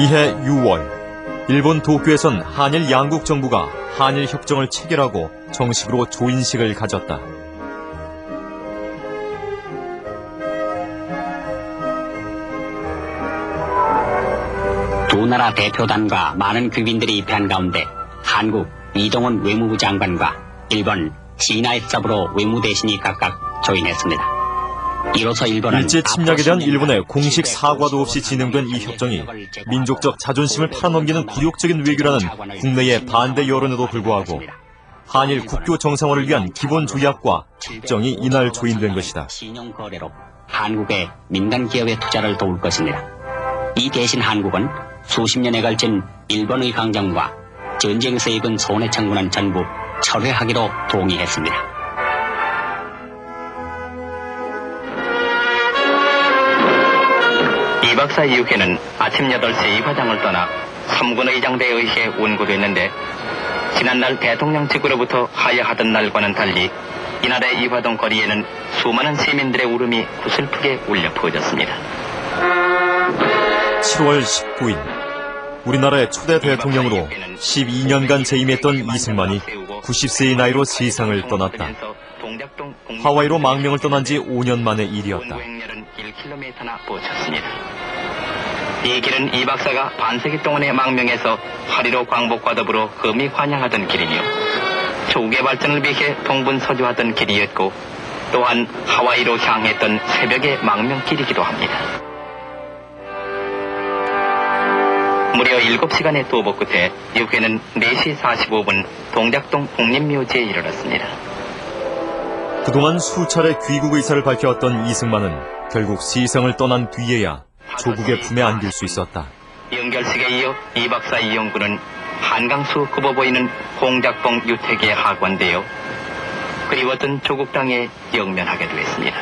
이해 6월 일본 도쿄에선 한일 양국 정부가 한일 협정을 체결하고 정식으로 조인식을 가졌다. 두 나라 대표단과 많은 귀빈들이 입회한 가운데 한국 이동훈 외무부 장관과 일본 시나이 sab으로 외무대신이 각각 조인했습니다. 일제 침략에 대한 일본의 10년간 공식 사과도 없이 진행된 이 협정이 민족적 자존심을 팔아넘기는 굴욕적인 외교라는 국내의 반대 여론에도 불구하고 한일 국교 정상화를 위한 기본 조약과 협정이 이날 조인된 것이다. 신용 거래로 한국의 민간 기업의 투자를 도울 것입니다. 이 대신 한국은 수십 년에 걸친 일본의 강정과 전쟁에서 입은 손해 청구는 전부 철회하기로 동의했습니다. 이 박사 이육회는 아침 8시 이 화장을 떠나 삼군 의장대에 의해 운구됐는데 지난날 대통령 측으로부터 하야하던 날과는 달리 이날의 이화동 거리에는 수많은 시민들의 울음이 구슬프게 울려 퍼졌습니다. 7월 19일 우리나라의 초대 대통령으로 12년간 재임했던 이승만이 90세의 나이로 세상을 떠났다. 하와이로 망명을 떠난 지 5년 만의 일이었다. 운구행렬은 1km나 뻗쳤습니다. 이 길은 이 박사가 반세기 동안의 망명에서 파리로 광복과 더불어 흠이 환영하던 길이며 조국의 발전을 위해 동분서주하던 길이었고 또한 하와이로 향했던 새벽의 망명길이기도 합니다. 무려 7시간의 도보 끝에 육회는 4시 45분 동작동 국립묘지에 이르렀습니다. 그동안 수차례 귀국 의사를 밝혀왔던 이승만은 결국 세상을 떠난 뒤에야 조국의 품에 안길 수 있었다. 연결식에 이어 이 박사 이영구는 한강수 굽어 보이는 홍작봉 유택에 하관되어 그리웠던 조국 땅에 영면하게 되었습니다.